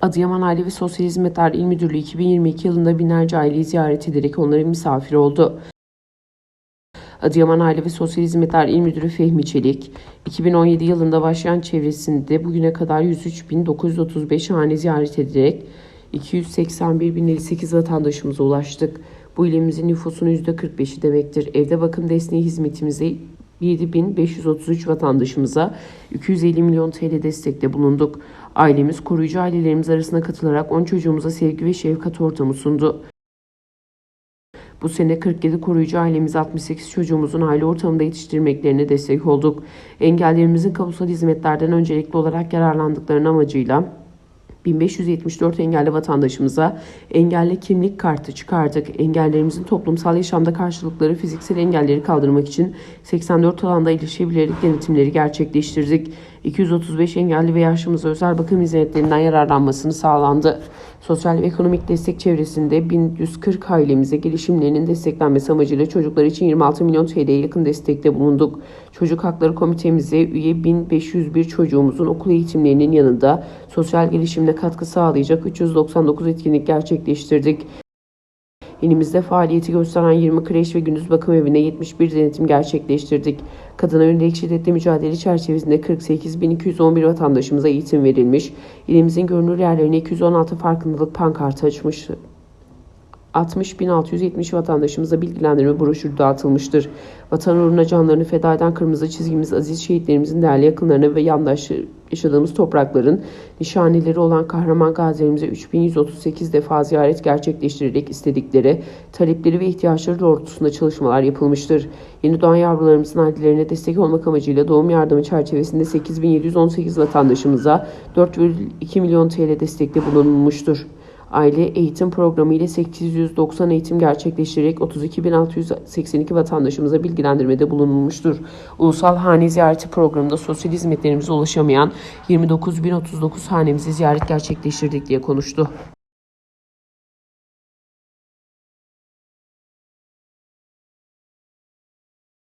Adıyaman Aile ve Sosyal Hizmetler İl Müdürlüğü 2022 yılında binlerce aileyi ziyaret ederek onların misafiri oldu. Adıyaman Aile ve Sosyal Hizmetler İl Müdürü Fehmi Çelik, 2017 yılında başlayan çevresinde bugüne kadar 103.935 hane ziyaret ederek 281.058 vatandaşımıza ulaştık. Bu ilimizin nüfusunun %45'i demektir. Evde bakım desteği hizmetimize 7533 vatandaşımıza 250 milyon TL destekte bulunduk. Ailemiz koruyucu ailelerimiz arasına katılarak 10 çocuğumuza sevgi ve şefkat ortamı sundu. Bu sene 47 koruyucu ailemiz 68 çocuğumuzun aile ortamında yetiştirmeklerine destek olduk. Engellerimizin kamusal hizmetlerden öncelikli olarak yararlandıklarının amacıyla 1574 engelli vatandaşımıza engelli kimlik kartı çıkardık. Engellerimizin toplumsal yaşamda karşılıkları fiziksel engelleri kaldırmak için 84 alanda erişebilirlik denetimleri gerçekleştirdik. 235 engelli ve yaşlımıza özel bakım hizmetlerinden yararlanmasını sağlandı. Sosyal ve ekonomik destek çevresinde 1140 ailemize gelişimlerinin desteklenmesi amacıyla çocuklar için 26 milyon TL'ye yakın destekte bulunduk. Çocuk Hakları Komitemize üye 1501 çocuğumuzun okul eğitimlerinin yanında sosyal gelişimine katkı sağlayacak 399 etkinlik gerçekleştirdik. İlimizde faaliyeti gösteren 20 kreş ve gündüz bakım evine 71 denetim gerçekleştirdik. Kadına yönelik şiddetle mücadele çerçevesinde 48.211 vatandaşımıza eğitim verilmiş. İlimizin görünür yerlerine 216 farkındalık pankartı açmış. 60.670 vatandaşımıza bilgilendirme broşürü dağıtılmıştır. Vatan uğruna canlarını feda eden kırmızı çizgimiz aziz şehitlerimizin değerli yakınlarına ve yandaş yaşadığımız toprakların nişaneleri olan kahraman gazilerimize 3138 defa ziyaret gerçekleştirerek istedikleri, talepleri ve ihtiyaçları doğrultusunda çalışmalar yapılmıştır. Yeni doğan yavrularımızın ailelerine destek olmak amacıyla doğum yardımı çerçevesinde 8718 vatandaşımıza 4,2 milyon TL destekte bulunmuştur. Aile eğitim programı ile 890 eğitim gerçekleştirerek 32.682 vatandaşımıza bilgilendirmede bulunulmuştur. Ulusal Hane Ziyareti programında sosyal hizmetlerimize ulaşamayan 29.039 hanemizi ziyaret gerçekleştirdik diye konuştu.